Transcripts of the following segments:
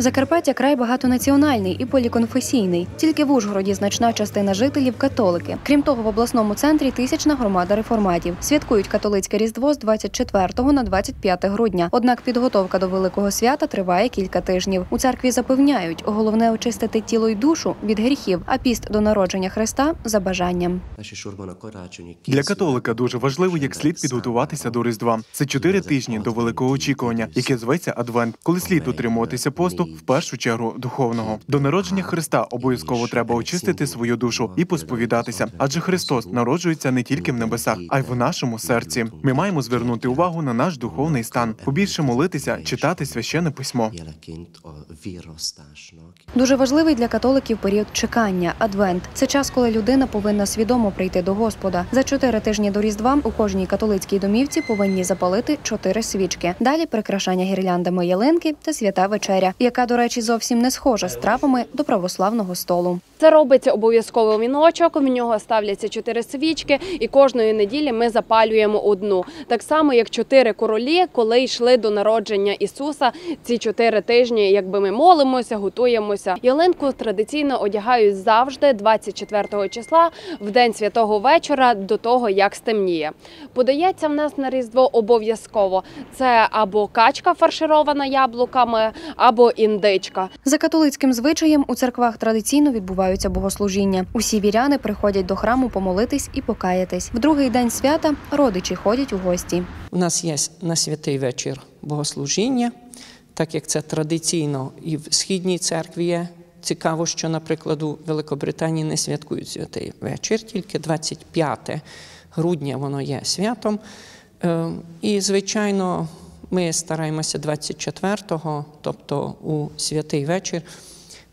Закарпаття край багатонаціональний і поліконфесійний. Тільки в Ужгороді значна частина жителів католики. Крім того, в обласному центрі тисячна громада реформатів. Святкують католицьке різдво з 24 на 25 грудня. Однак підготовка до великого свята триває кілька тижнів. У церкві запевняють, головне очистити тіло й душу від гріхів, а піст до народження Христа за бажанням. Для католика дуже важливо, як слід підготуватися до Різдва. Це чотири тижні до великого очікування, яке зветься Адвент, коли слід утримуватися посту в першу чергу духовного. До народження Христа обов'язково треба очистити свою душу і посповідатися, адже Христос народжується не тільки в небесах, а й в нашому серці. Ми маємо звернути увагу на наш духовний стан, побільше молитися, читати священне письмо. Дуже важливий для католиків період чекання адвент. Це час, коли людина повинна свідомо прийти до Господа. За чотири тижні до Різдва у кожній католицькій домівці повинні запалити чотири свічки. Далі прикрашання гірляндами ялинки та свята вечеря, яка, до речі, зовсім не схожа з травами до православного столу. Це робиться обов'язково віночок. В нього ставляться чотири свічки, і кожної неділі ми запалюємо одну. Так само, як чотири королі, коли йшли до народження Ісуса. Ці чотири тижні, якби ми молимося, готуємося. Ялинку традиційно одягають завжди 24 числа, в день святого вечора, до того як стемніє. Подається в нас на різдво обов'язково. Це або качка фарширована яблуками, або індичка. За католицьким звичаєм у церквах традиційно відбуваються богослужіння. Усі віряни приходять до храму помолитись і покаятись. В другий день свята родичі ходять у гості. У нас є на святий вечір богослужіння, так як це традиційно і в східній церкві є. Цікаво, що, наприклад, у Великобританії не святкують святий вечір, тільки 25 грудня воно є святом. Е, І, звичайно, ми стараємося 24-го, тобто у святий вечір,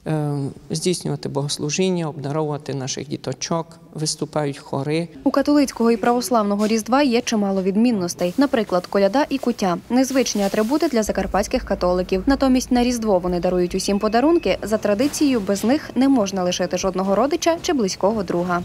е, здійснювати богослужіння, обдаровувати наших діточок, виступають хори. У католицького і православного різдва є чимало відмінностей. Наприклад, коляда і кутя незвичні атрибути для закарпатських католиків. Натомість на різдво вони дарують усім подарунки. За традицією, без них не можна лишити жодного родича чи близького друга.